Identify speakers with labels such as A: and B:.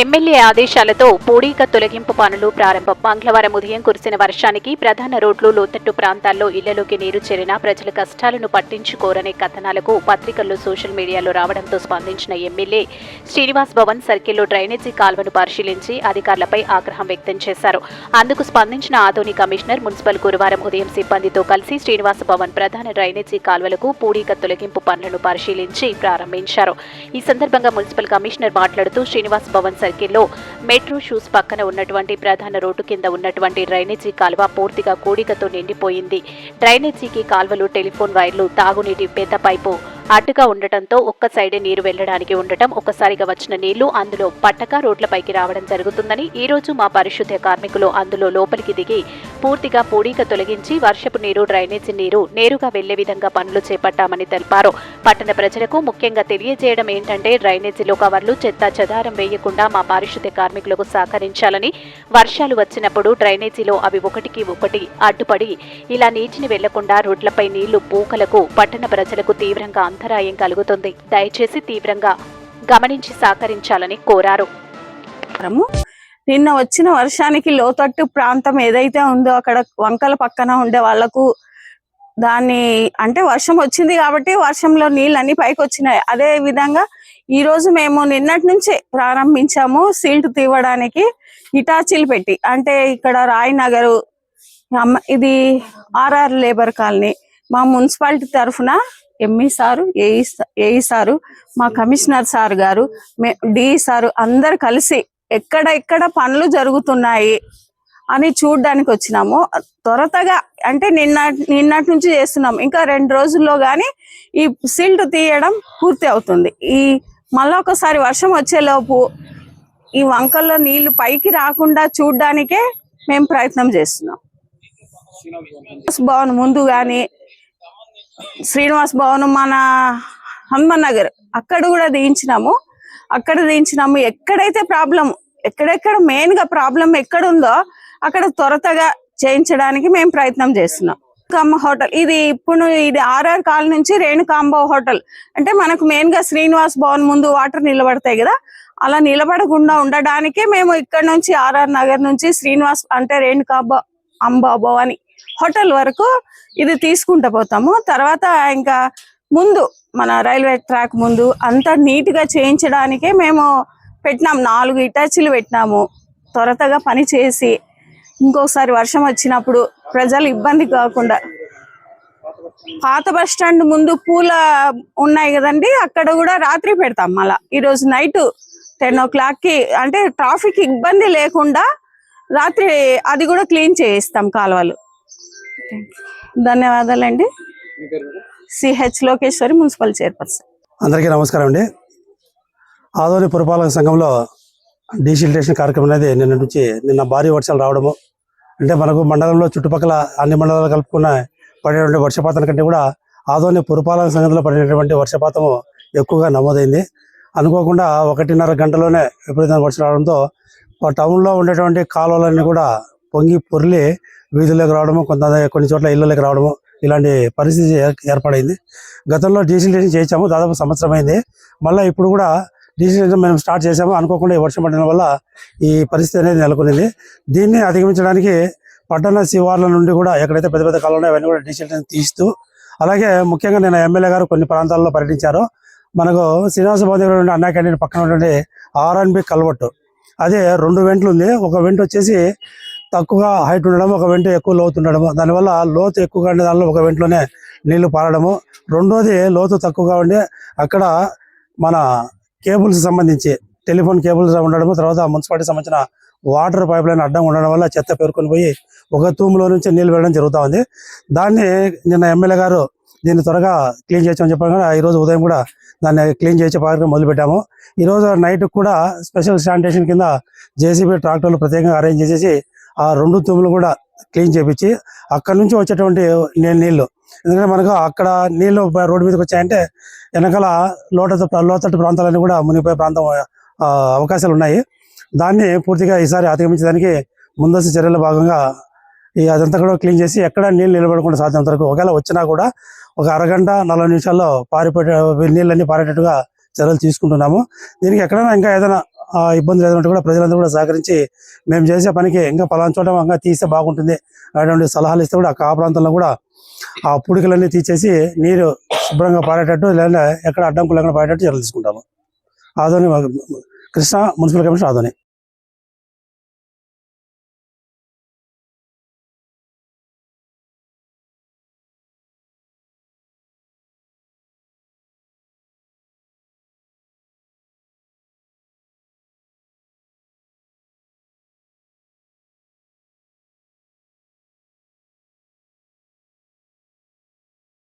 A: MLA ఆదేశాలతో పూడీక తొలగింపు పనులు ప్రారంభం. మంగళవారం ఉదయం కురిసిన వర్షానికి ప్రధాన రోడ్లు లోతట్టు ప్రాంతాల్లో ఇళ్ళలోకి నీరు చేరిన ప్రజల కష్టాలను పట్టించుకోరనే కథనాలకు పత్రికల్లో సోషల్ మీడియాలో రావడంతో స్పందించిన ఎమ్మెల్యే శ్రీనివాస్ భవన్ సర్కిల్లో డ్రైనేజీ కాల్వను పరిశీలించి అధికారులపై ఆగ్రహం వ్యక్తం చేశారు. అందుకు స్పందించిన ఆదోని కమిషనర్ మున్సిపల్ గురువారం ఉదయం సిబ్బందితో కలిసి శ్రీనివాస భవన్ ప్రధాన డ్రైనేజీ కాల్వలకు పూడీక తొలగింపు పనులను పరిశీలించి ప్రారంభించారు. ఈ సందర్భంగా మున్సిపల్ కమిషనర్ మాట్లాడుతూ శ్రీనివాస్ భవన్ సర్కిల్లో మెట్రో షూస్ పక్కన ఉన్నటువంటి ప్రధాన రోడ్డు కింద ఉన్నటువంటి డ్రైనేజీ కాలువ పూర్తిగా కూడికతో నిండిపోయింది. డ్రైనేజీకి కాల్వలు టెలిఫోన్ వైర్లు తాగునీటి పెద్ద పైపు అటుగా ఉండటంతో ఒక్క సైడే నీరు వెళ్ళడానికి ఉండటం ఒక్కసారిగా వచ్చిన నీళ్ళు అందులో పట్టక రోడ్లపైకి రావడం జరుగుతుందని ఈ రోజు మా పారిశుద్ధ్య కార్మికులు అందులో లోపలికి దిగి పూర్తిగా పూడిక తొలగించి వర్షపు నీరు డ్రైనేజీ నీరు నేరుగా వెళ్ళే విధంగా పనులు చేపట్టామని తెలిపారు. పట్టణ ప్రజలకు ముఖ్యంగా తెలియజేయడం ఏంటంటే డ్రైనేజీలో కవర్లు చెత్త చెదారం వేయకుండా మా పారిశుద్ధ్య కార్మికులకు సహకరించాలని వర్షాలు వచ్చినప్పుడు డ్రైనేజీలో అవి ఒకటికి ఒకటి అడ్డుపడి ఇలా నీటిని వెళ్ళకుండా రోడ్లపై నీళ్ళు పూకలకు పట్టణ ప్రజలకు తీవ్రంగా అంతరాయం కలుగుతుంది. దయచేసి తీవ్రంగా గమనించి సహకరించాలని కోరారు.
B: నిన్న వచ్చిన వర్షానికి లోతట్టు ప్రాంతం ఏదైతే ఉందో అక్కడ వంకల పక్కన ఉండే వాళ్ళకు దాన్ని అంటే వర్షం వచ్చింది కాబట్టి వర్షంలో నీళ్ళన్నీ పైకి వచ్చినాయి. అదే విధంగా ఈ రోజు మేము నిన్నటి నుంచే ప్రారంభించాము సీల్ట్ తీవడానికి ఇటాచీలు పెట్టి. అంటే ఇక్కడ రాయ్ నగర్ ఇది ఆర్ఆర్ లేబర్ కాలనీ మా మున్సిపాలిటీ తరఫున ఎంఈ సారు ఏఈ సారు మా కమిషనర్ సార్ గారు మే- డి సారు అందరు కలిసి ఎక్కడ ఎక్కడ పనులు జరుగుతున్నాయి అని చూడడానికి వచ్చినాము. త్వరతగా అంటే నిన్న నిన్నటి నుంచి చేస్తున్నాం. ఇంకా రెండు రోజుల్లో గాని ఈ సిల్ట్ తీయడం పూర్తి అవుతుంది. ఈ మళ్ళా ఒకసారి వర్షం వచ్చేలోపు ఈ వంకల్లో నీళ్ళు పైకి రాకుండా చూడడానికే మేము ప్రయత్నం చేస్తున్నాం. భవన్ ముందు గాని శ్రీనివాస్ భవన్ మన హనుమాన్ నగర్ అక్కడ కూడా దించినాము అక్కడ దించినాము ఎక్కడైతే ప్రాబ్లం ఎక్కడెక్కడ మెయిన్గా ప్రాబ్లం ఎక్కడ ఉందో అక్కడ త్వరతగా చేయించడానికి మేము ప్రయత్నం చేస్తున్నాం. రేణుకాంబ హోటల్ ఇది ఇప్పుడు ఇది ఆర్ఆర్ కాల్ నుంచి రేణుకాంబ హోటల్. అంటే మనకు మెయిన్గా శ్రీనివాస్ భవన్ ముందు వాటర్ నిలబడతాయి కదా అలా నిలబడకుండా ఉండడానికే మేము ఇక్కడ నుంచి ఆర్ఆర్ నగర్ నుంచి శ్రీనివాస్ అంటే రేణుకాంబ అంబ భవాని హోటల్ వరకు ఇది తీసుకుంటూ పోతాము. తర్వాత ఇంకా ముందు మన రైల్వే ట్రాక్ ముందు అంత నీట్గా చేయించడానికే మేము పెట్టినాం. నాలుగు ఇటాచీలు పెట్టినాము. త్వరతగా పని చేసి ఇంకొకసారి వర్షం వచ్చినప్పుడు ప్రజలు ఇబ్బంది కాకుండా పాత బస్ స్టాండ్ ముందు పూల ఉన్నాయి కదండి అక్కడ కూడా రాత్రి పెడతాం మళ్ళా. ఈరోజు నైట్ టెన్ ఓ క్లాక్కి అంటే ట్రాఫిక్ ఇబ్బంది లేకుండా రాత్రి అది కూడా క్లీన్ చేయిస్తాం కాలువలు. ధన్యవాదాలండి. C H Lokeshwari municipal chairperson.
C: అందరికీ నమస్కారం అండి. ఆదోని పురపాలక సంఘంలో డీసిలిటేషన్ కార్యక్రమం అనేది నిన్న నుంచి నిన్న భారీ వర్షాలు రావడము అంటే మనకు మండలంలో చుట్టుపక్కల అన్ని మండలాలు కలుపుకున్న పడేటువంటి వర్షపాతం కంటే కూడా ఆదోని పురపాలక సంఘంలో పడినటువంటి వర్షపాతం ఎక్కువగా నమోదైంది. అనుకోకుండా ఒకటిన్నర గంటలోనే విపరీతమైన వర్షం రావడంతో టౌన్లో ఉండేటువంటి కాలువలన్నీ కూడా పొంగి పొర్లి వీధుల్లోకి రావడము కొంత కొన్ని చోట్ల ఇళ్ళలోకి రావడము ఇలాంటి పరిస్థితి ఏర్- ఏర్పడైంది. గతంలో డీసిల్టేషన్ చేయించాము దాదాపు సంవత్సరం అయింది. మళ్ళీ ఇప్పుడు కూడా డీసిల్టేషన్ మేము స్టార్ట్ చేసాము అనుకోకుండా ఈ వర్షం పడడం వల్ల ఈ పరిస్థితి అనేది నెలకొనింది. దీన్ని అధిగమించడానికి పట్టణ శివార్ల నుండి కూడా ఎక్కడైతే పెద్ద పెద్ద కాలంలో అవన్నీ కూడా డీసిల్టేషన్ తీస్తూ అలాగే ముఖ్యంగా నేను ఎమ్మెల్యే గారు కొన్ని ప్రాంతాల్లో పర్యటించారు. మనకు శ్రీనివాస భవన్ నుండి అన్నా క్యాంటీన్ పక్కన ఉన్నటువంటి ఆర్ఎన్బి కల్వట్టు. అదే రెండు వెంట్లు ఉంది. ఒక వెంట వచ్చేసి తక్కువగా హైట్ ఉండడం ఒక వెంట ఎక్కువ లోతు ఉండడము. దానివల్ల లోతు ఎక్కువగా ఉండే దానిలో ఒక వెంటలోనే నీళ్ళు పారడము. రెండోది లోతు తక్కువగా ఉండి అక్కడ మన కేబుల్స్ సంబంధించి టెలిఫోన్ కేబుల్స్ ఉండడము తర్వాత మున్సిపాలిటీ సంబంధించిన వాటర్ పైప్ లైన్ అడ్డం ఉండడం వల్ల చెత్త పేరుకొని పోయి ఒక తూములో నుంచి నీళ్ళు వెళ్ళడం జరుగుతూ ఉంది. దాన్ని నిన్న ఎమ్మెల్యే గారు దీన్ని త్వరగా క్లీన్ చేయొచ్చని చెప్పారు కదా ఈ రోజు ఉదయం కూడా దాన్ని క్లీన్ చేసే మొదలు మొదలుపెట్టాము. ఈ రోజు నైట్ కూడా స్పెషల్ శానిటేషన్ కింద జేసీబీ ట్రాక్టర్లు ప్రత్యేకంగా అరేంజ్ చేసేసి ఆ రెండు తూములు కూడా క్లీన్ చేపించి అక్కడ నుంచి వచ్చేటువంటి నీళ్ళు ఎందుకంటే మనకు అక్కడ నీళ్ళు రోడ్డు మీదకి వచ్చాయంటే వెనకాల లోట లోతట్టు ప్రాంతాలన్నీ కూడా మునిగిపోయే ప్రాంతం ఆ, అవకాశాలు ఉన్నాయి. దాన్ని పూర్తిగా ఈసారి అధిగమించడానికి ముందస్తు చర్యల భాగంగా ఈ అదంతా కూడా క్లీన్ చేసి ఎక్కడ నీళ్ళు నిలబడకుండా సాధ్యం వరకు ఒకవేళ వచ్చినా కూడా ఒక అరగంట నలభై నిమిషాల్లో పారిపోయే నీళ్ళన్నీ పారేటట్టుగా చర్యలు తీసుకుంటున్నాము. దీనికి ఎక్కడైనా ఇంకా ఏదైనా ఆ ఇబ్బంది లేదంటే కూడా ప్రజలందరూ కూడా సహకరించి మేము చేసే పనికి ఇంకా పలానా చోట ఇంకా తీస్తే బాగుంటుంది అటువంటి సలహాలు ఇస్తే కూడా ఆ ప్రాంతంలో కూడా ఆ పూడికలన్నీ తీసేసి నీరు శుభ్రంగా పారేటట్టు లేదా ఎక్కడ అడ్డంకులు లేకుండా పారేటట్టు చర్యలు తీసుకుంటాము. Adoni Krishna municipal commissioner Adoni.